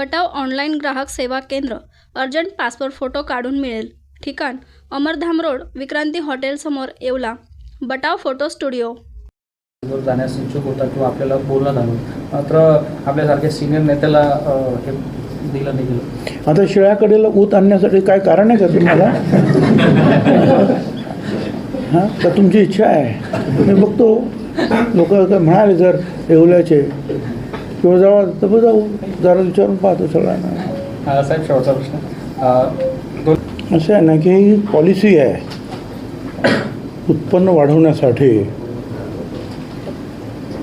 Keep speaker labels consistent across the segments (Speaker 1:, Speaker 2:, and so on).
Speaker 1: बटाव online ग्राहक सेवा केंद्र अर्जंट पासपोर्ट फोटो काढून मिळेल. ठिकाण अमरधाम रोड विक्रांती हॉटेलसमोर येवला. Batav photo studio.
Speaker 2: जाण्यास इच्छुक होता किंवा आपल्याला बोलणं झालं. मात्र आपल्यासारख्या सिनियर नेत्याला हे दिलं नाही गेलं.
Speaker 3: आता शिळ्याकडेला ऊत आणण्यासाठी काय कारण आहे का तुम्हाला? हां तर तुमची इच्छा आहे. मी बघतो. लोक म्हणाले जर येवल्याचे किंवा जावा तर जाऊ. जरा विचारून पाहतो सगळ्यांना.
Speaker 2: साहेब शेवटचा प्रश्न.
Speaker 3: असं आहे ना की ही पॉलिसी आहे. उत्पन्न वाढवण्यासाठी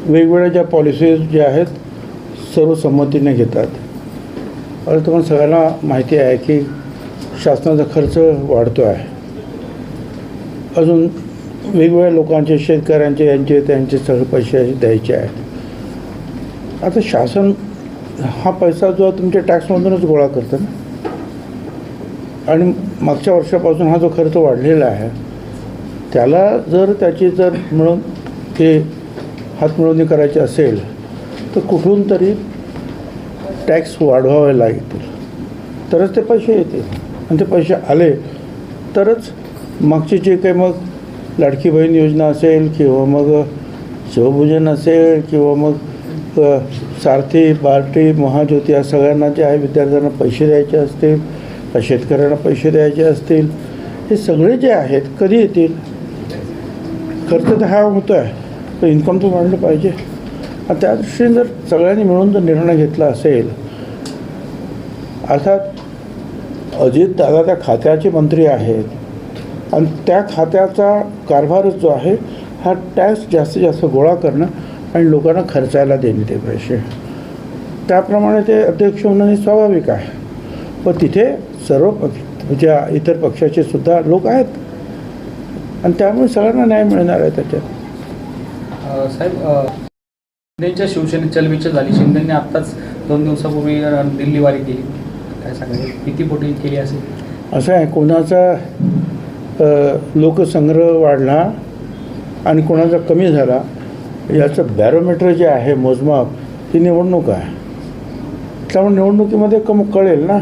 Speaker 3: वेगवेगळ्या ज्या पॉलिसीज ज्या आहेत सर्व संमतीने घेतात. आता तुम्हाला सगळ्यांना माहिती आहे की शासनाचा खर्च वाढतो आहे अजून वेगवेगळ्या लोकांचे शेतकऱ्यांचे यांचे त्यांचे सगळे पैसे द्यायचे आहेत. आता शासन हा पैसा जो तुमच्या टॅक्समधूनच गोळा करतं ना? आणि मागच्या वर्षापासून हा जो खर्च वाढलेला आहे त्याला जर त्याची जर मिळून ते हातमिळवणी करायची असेल तर कुठून तरी टॅक्स वाढवावे लागतील. तरच ते पैसे येतील. आणि ते पैसे आले तरच मागचे जे काही मग लाडकी बहीण योजना असेल किंवा मग शिवभोजन असेल किंवा मग सारथी बार्टी महाज्योती या सगळ्यांना जे आहे विद्यार्थ्यांना पैसे द्यायचे असतील शेतकऱ्यांना पैसे द्यायचे असतील हे सगळे जे आहेत कधी येतील? खर्च तर हा होतो आहे तर इन्कम तर वाढलं पाहिजे. आणि त्या दृष्टीने जर सगळ्यांनी मिळून जर निर्णय घेतला असेल अर्थात अजित दादा त्या खात्याचे मंत्री आहेत आणि त्या खात्याचा कारभारच जो आहे हा टॅक्स जास्तीत जास्त गोळा करणं आणि लोकांना खर्चायला देणे ते पैसे. त्याप्रमाणे ते अध्यक्ष होणं हे स्वाभाविक आहे. पण तिथे सर्व पक्ष ज्या इतर पक्षाचे सुद्धा लोक आहेत. आणि त्यामुळे सगळ्यांना न्याय मिळणार आहे त्याच्यात.
Speaker 2: साहेब शिंदेच्या शिवसेनेत चलबिचल झाली. शिंदेने आत्ताच दोन दिवसापूर्वी अ, दिल्ली वारी केली. काय सांगायचं किती पोटी केली असेल?
Speaker 3: असं आहे कोणाचा लोकसंग्रह वाढला आणि कोणाचा कमी झाला याचं बॅरोमीटर जे आहे मोजमाप ती निवडणूक आहे. त्यामुळे निवडणुकीमध्ये कम कळेल ना.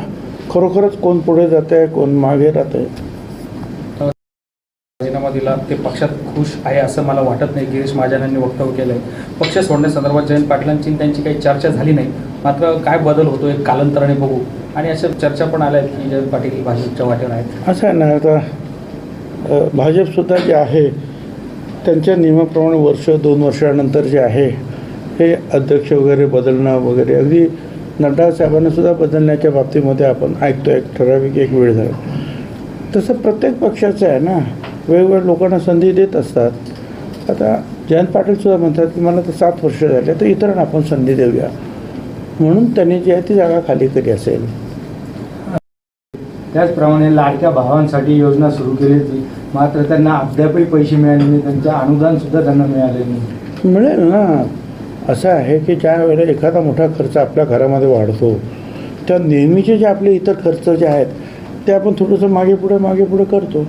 Speaker 3: खरोखरच कोण पुढे जात आहे कोण मागे राहत आहे
Speaker 2: राजीनामा दिला ते पक्षात खुश आहे असं मला वाटत नाही. गिरीश महाजनांनी वक्तव्य केलं आहे पक्ष सोडण्यासंदर्भात जयंत पाटलांची त्यांची काही चर्चा झाली नाही. मात्र काय बदल होतो एक कालांतराने बघू. आणि अशा चर्चा पण आल्या आहेत की जयंत पाटील भाजपच्या वाटेवर आहेत.
Speaker 3: असं आहे ना आता भाजपसुद्धा जे आहे त्यांच्या नियमाप्रमाणे वर्ष दोन वर्षानंतर जे आहे हे अध्यक्ष वगैरे बदलणं वगैरे अगदी नड्डा बदलण्याच्या बाबतीमध्ये आपण ऐकतो एक ठराविक एक वेळ झाला. तसं प्रत्येक पक्षाचं आहे ना वेगवेगळ्या लोकांना संधी देत असतात. आता जयंत पाटीलसुद्धा म्हणतात की मला तर सात वर्ष झाले तर इतरांना आपण संधी देऊया. म्हणून त्यांनी जी आहे ती जागा खाली केली असेल.
Speaker 4: त्याचप्रमाणे लाडक्या भावांसाठी योजना सुरू केली होती. मात्र त्यांना अद्यापही पैसे मिळाले नाही. त्यांचं अनुदान सुद्धा त्यांना मिळाले नाही.
Speaker 3: मिळेल ना. असं आहे की ज्या वेळेला एखादा मोठा खर्च आपल्या घरामध्ये वाढतो त्या नेहमीचे जे आपले इतर खर्च जे आहेत ते आपण थोडंसं मागे पुढे मागे पुढे करतो.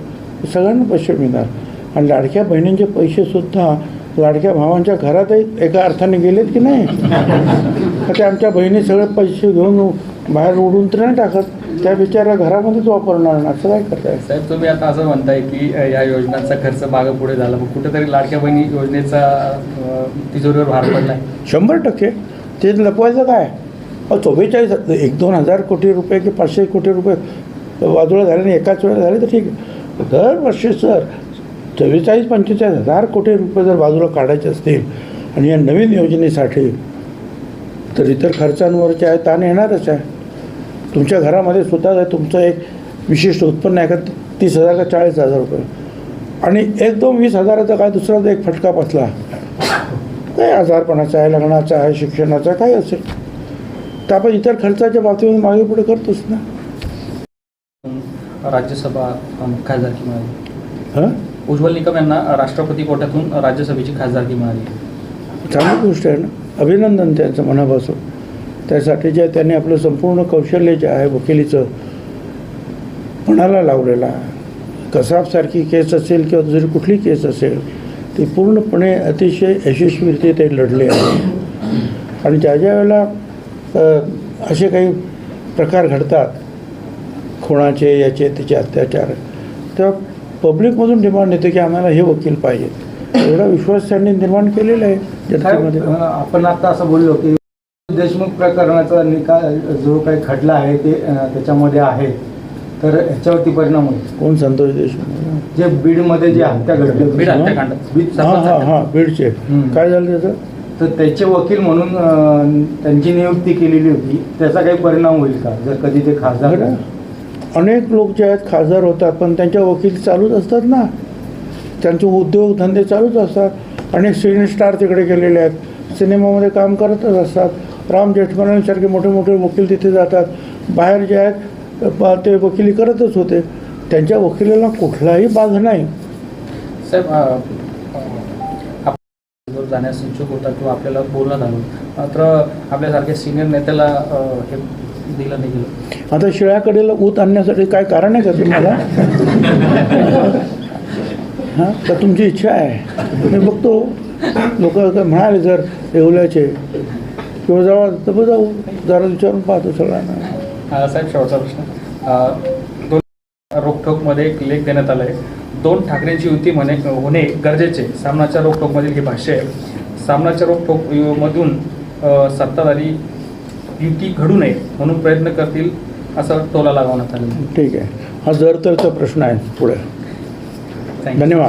Speaker 3: सगळ्यांना पैसे मिळणार. आणि लाडक्या बहिणींचे पैसेसुद्धा लाडक्या भावांच्या घरातही एका अर्थाने गेलेत की नाही? तर ते आमच्या बहिणी सगळे पैसे घेऊन बाहेर उडून तर नाही टाकत. त्या बिचाऱ्या घरामध्येच वापरणार ना असं काय? करताय
Speaker 2: साहेब तुम्ही आता असं म्हणताय की या योजनांचा खर्च मागं पुढे झाला. मग कुठेतरी लाडक्या बहिणी योजनेचा तिजोरीवर भार पडलाय.
Speaker 3: शंभर टक्के. ते लपवायचं काय? अहो चव्वेचाळीस एक दोन हजार कोटी रुपये की पाचशे कोटी रुपये बाजूला झाले आणि एकाच वेळेला झाले तर ठीक आहे. दरवर्षी सर चव्वेचाळीस पंचेचाळीस हजार कोटी रुपये जर बाजूला काढायचे असतील आणि या नवीन योजनेसाठी तर इतर खर्चांवरचे आहे ताण येणारच आहे. तुमच्या घरामध्ये सुद्धा जर तुमचं एक विशिष्ट उत्पन्न आहे का तीस हजार का चाळीस हजार रुपये. आणि एकदम वीस हजाराचा काय दुसरा एक फटका बसला. काय आजारपणाचा आहे लग्नाचा आहे शिक्षणाचा काय असेल? तर आपण इतर खर्चाच्या बाबतीमध्ये मागे पुढे करतोच ना.
Speaker 2: राज्यसभा खासदारकी मिळाली
Speaker 3: हां?
Speaker 2: उज्ज्वल निकम यांना राष्ट्रपती कोट्यातून राज्यसभेची खासदारकी मिळाली
Speaker 3: चांगली गोष्ट आहे ना. अभिनंदन त्यांचं मनापासून. त्यासाठी जे त्यांनी आपलं संपूर्ण कौशल्य जे आहे वकिलीचं पणाला लावलेलं आहे कसाबसारखी केस असेल किंवा दुसरी कुठली केस असेल ती पूर्णपणे अतिशय यशस्वीरित्या ते लढले आहे आणि ज्या ज्या वेळेला असे काही प्रकार घडतात खुणाचे याचे त्याचे अत्याचार तेव्हा पब्लिकमधून डिमांड येते की आम्हाला हे वकील पाहिजेत. एवढा विश्वास त्यांनी निर्माण केलेला आहे जनतेमध्ये.
Speaker 4: आपण आता असं बोललो की देशमुख प्रकरणाचा निकाल जो काही खटला आहे ते त्याच्यामध्ये आहे. तर ह्याच्यावरती परिणाम होईल.
Speaker 3: कोण? संतोष देशमुख.
Speaker 4: जे बीडमध्ये जे हत्या घडली होती,
Speaker 2: बीड हत्याकांड.
Speaker 4: बीड-
Speaker 3: हां हां हां बीडचे.
Speaker 4: हम्म.
Speaker 3: काय झालं त्याचं?
Speaker 4: तर त्याचे वकील म्हणून अं, त्यांची नियुक्ती केलेली होती. त्याचा काही परिणाम होईल का? जर कधी ते खासदार
Speaker 3: बरं. अनेक लोक जे आहेत खासदार होतात पण त्यांच्या वकील चालूच असतात ना. त्यांचे उद्योग धंदे चालूच असतात. अनेक सिने स्टार तिकडे गेलेले आहेत. सिनेमामध्ये काम करतच असतात. राम जेठमलांसारखे मोठे मोठे वकील तिथे जातात. बाहेर जे आहेत ते वकिली करतच होते. त्यांच्या वकिलाला कुठलाही बाध नाही.
Speaker 2: साहेब जाण्यास इच्छुक होता किंवा आपल्याला बोलणं झालं. मात्र आपल्यासारख्या सिनियर नेत्याला हे दिलं नाही गेलं.
Speaker 3: आता शिळ्याकडेला ऊत आणण्यासाठी काय कारण आहे का तुम्हाला? हां? तर तुमची इच्छा आहे. मी बघतो. लोक म्हणाले जर येवल्याचे. किंवा जावा तर जाऊ. जरा विचारून पाहतो सगळ्यांना.
Speaker 2: साहेब शेवटचा प्रश्न. दोन रोखठोकमध्ये एक लेख देण्यात आला आहे दोन ठाकरेंची युती म्हणे होणे गरजेचे. सामनाच्या रोखठोकमधील हे भाष्य आहे. सामनाच्या रोखठोक यु- मधून सत्ताधारी युती घडू नये म्हणून प्रयत्न करतील असं टोला लावण्यात आलेला आहे.
Speaker 3: ठीक आहे. हा जर तरचा प्रश्न आहे पुढे. धन्यवाद.